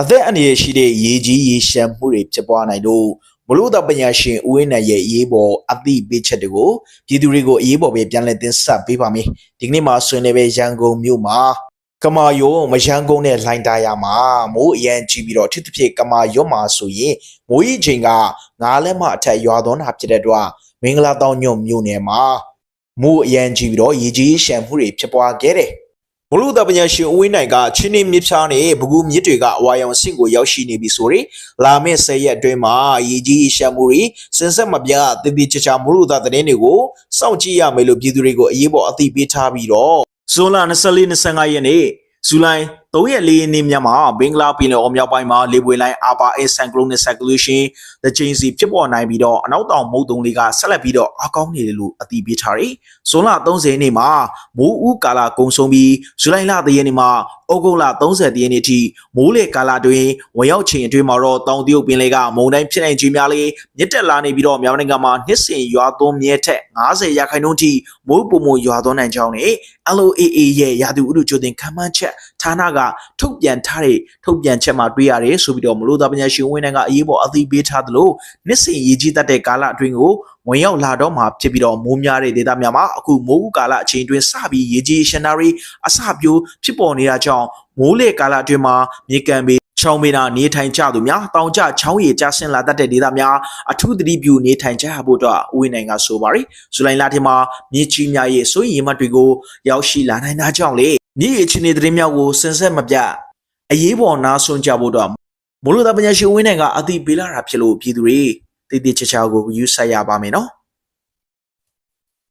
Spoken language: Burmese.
အသက်အန္တရာယ်ရှိတဲ့ရေကြီးရေရှမ်းမှုတွေဖြစ်ပွားနိုင်လို့မလို့တော့ပညာရှင်ဦးဝင်းနိုင်ရဲ့အရေးပေါ်အသိပေးချက်တွေကိုပြည်သူတွေကိုအရေးပေါ်ပဲပြန်လည်တင်ဆက်ပေးပါမယ်ဒီကနေ့မှာဆွေးနွေးပဲရန်ကုန်မြို့မှာကမာယောမရန်ကုန်နဲ့လိုင်းတာယာမှာမိုးအရန်ကြီးပြီးတော့ထစ်တစ်ဖြစ်ကမာယောမှာဆိုရင်မိုးကြီးချိန်ကငါးလက်မအထက်ရွာသွန်းတာဖြစ်တဲ့အတွက်မင်္ဂလာတောင်ညွန့်မြို့နယ်မှာမိုးအရန်ကြီးပြီးတော့ရေကြီးရှမ်းမှုတွေဖြစ်ပွားခဲ့တယ် ဘလူဒပညာရှင်ဦးဝင်းနိုင်ကချင်းနေမြစ်ဖြားနဲ့ဘကူမြစ်တွေကအဝါရောင်ဆင့်ကိုရောက်ရှိနေပြီဆိုရင်လာမယ့်၁၀ရက်အတွင်းမှာရေကြီးရှမ်းမှုတွေစင်ဆက်မပြတ်တည်တည်ချာချာမလူဒသတင်းတွေကိုစောင့်ကြည့်ရမယ်လို့ပြည်သူတွေကိုအရေးပေါ်အသိပေးထားပြီးတော့ဇွန်လ24 25ရက်နေ့ဇူလိုင် 3ရက်4ရက်နေ့မြတ်မှာဘင်္ဂလားပြည်နယ်အော်မြောက်ပိုင်းမှာလေပွေလိုင်းအာပါအဆန်ကလုန်းနဲ့ circulation တချိန်စီဖြစ်ပေါ်နိုင်ပြီးတော့အနောက်တောင်မုတ်တုံလေးကဆက်လက်ပြီးတော့အကောင်းနေတယ်လို့အသိပေးထားတယ်။ဇွန်လ30ရက်နေ့မှာမိုးဦးကာလာကုံဆုံးပြီးဇူလိုင်လ3ရက်နေ့မှာဩဂုတ်လ30ရက်နေ့အထိမိုးလေကာလာတွင်ဝင်ရောက်ချိန်အတွင်းမှာတော့တောင်တရုတ်ပင်လယ်ကမုန်တိုင်းဖြစ်နိုင်ခြင်းများလေးမြစ်တက်လာနေပြီးတော့မြန်မာနိုင်ငံမှာနှစ်စဉ်ရွာသွန်းမြဲထက်90ရာခိုင်နှုန်းထိမိုးပုံမရွာသွန်းနိုင်ကြောင်းနဲ့ LOAA ရဲ့ရာသီဥတုကြိုတင်ခန့်မှန်းချက်ဌာနကထုတ်ပြန်ထားတဲ့ထုတ်ပြန်ချက်မှာတွေ့ရတယ်ဆိုပြီးတော့မလို့သားပညာရှင်ဝင်းနိုင်ကအရေးပေါ်အသိပေးထားသလိုနှစ်စဉ်ရည်ကြီးတတ်တဲ့ကာလအတွင်းကိုဝင်ရောက်လာတော့မှာဖြစ်ပြီးတော့မိုးများတဲ့ဒေသများမှာအခုမိုးဦးကာလအချိန်အတွင်းစပြီးရေကြီးရှင်နာရီအစပြိုးဖြစ်ပေါ်နေတာကြောင့်မိုးလေကာလအတွင်းမှာမြေကံပေချောင်းမေနာနေထိုင်ကြသူများတောင်ကျချောင်းရည်ကျဆင်းလာတတ်တဲ့ဒေသများအထူးသတိပြုနေထိုင်ကြရဖို့တော့ဦးဝင်းနိုင်ကဆိုပါရယ်ဇူလိုင်လထဲမှာမြေကြီးများရဲ့စိုးရိမ်မှတ်တွေကိုရောက်ရှိလာနိုင်တာကြောင့်လေ မြေရချင်းတဲ့သတင်းများကိုစင်ဆက်မပြတ်အရေးပေါ်နားဆွကြဖို့တော့မိုးလေဝသပညာရှင်ဝင်းနိုင်ကအသိပေးလာတာဖြစ်လို့ပြည်သူတွေတည်တည်ချာချာကိုယူဆရပါမယ်နော်